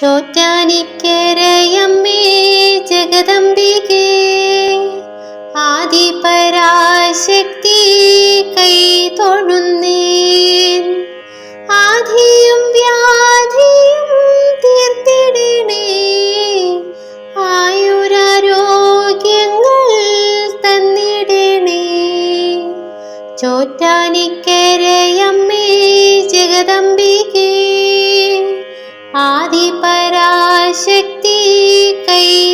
ചോറ്റാനിക്കരയമ്മേ ജഗദംബികേ. ആദിപരാശക്തി കൈ തൊഴുന്നേൻ. ആധിയും വ്യാധിയും തീർത്തിടണേ. ആയുരാരോഗ്യങ്ങൾ തന്നിടണേ. ചോറ്റാനിക്കരയമ്മേ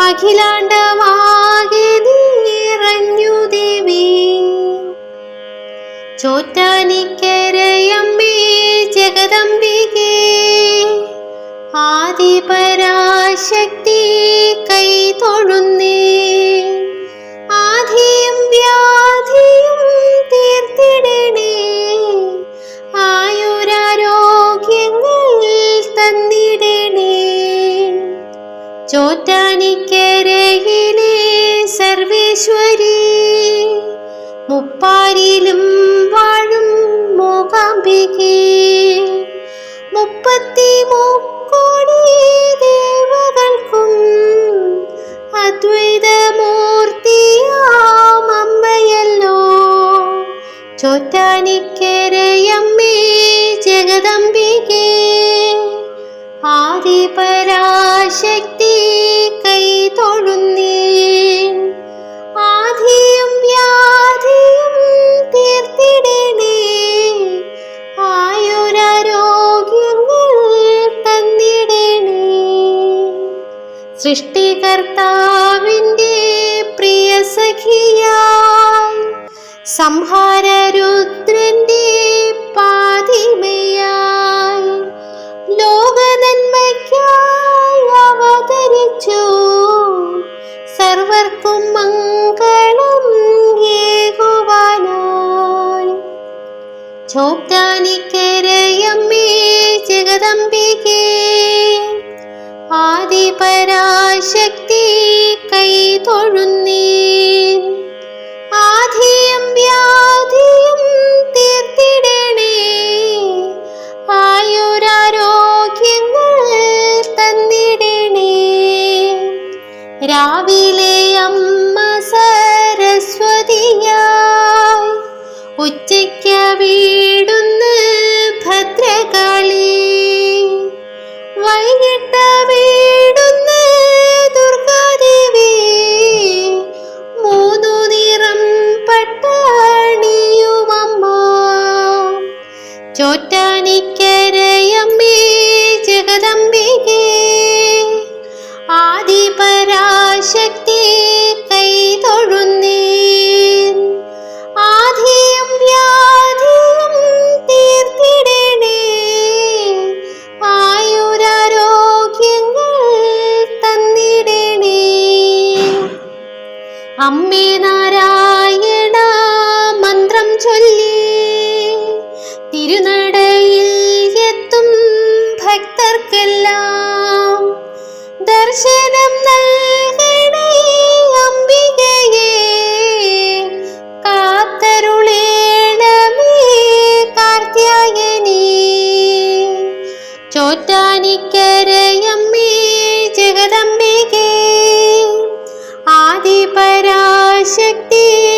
അഖിലാണ്ടമാകെ നിറഞ്ഞു ദേവി. ചോറ്റാനിക്കരയമ്മേ ജഗദംബികേ. ആദിപരാശക്തി കൈ തൊഴുന്നേ. ആധിയും വ്യാധിയും തീർത്തിടണേ. ആയുരാരോഗ്യങ്ങൾ തന്നിടണേ. ചോറ്റാനിക്കരയിലെ സർവേശ്വരി മുപ്പാരിലും വാഴും മൂകാംബികേ. മുപ്പത്തി മുക്കോടി ദേവകൾക്കും അദ്വൈതമൂർത്തിയാമമ്മയല്ലോ ചോറ്റാനിക്കരയമ്മേ ജഗദംബികേ. ആദിപരാശക്തി സൃഷ്ടികർത്താവിന്റെ പ്രിയ സഖിയായി സംഹാരരുദ്രന്റെ പാതിമയായി. ലോകനന്മയ്ക്കായി അവതരിച്ചു. സർവർക്കും മംഗളം ഏകുവാനായി. ചോപ്താനിക്കരയമ്മേ ജഗദംബികേ. ആദിപരാശക്തി കൈ തൊഴുന്നേൻ. ആധിയും വ്യാധിയും തീർത്തിടണേ. ആയുരാരോഗ്യങ്ങൾ തന്നിടണേ. രാവിലെ അമ്മ സരസ്വതിയായി ഉച്ചയ്ക്ക് വീടുന്ന് ഭദ്രകാളി വൈകിട്ട് വീടുന്ന് അമ്മേ നാരായണ ആദിപരാശക്തി കൈ തൊഴുന്നേ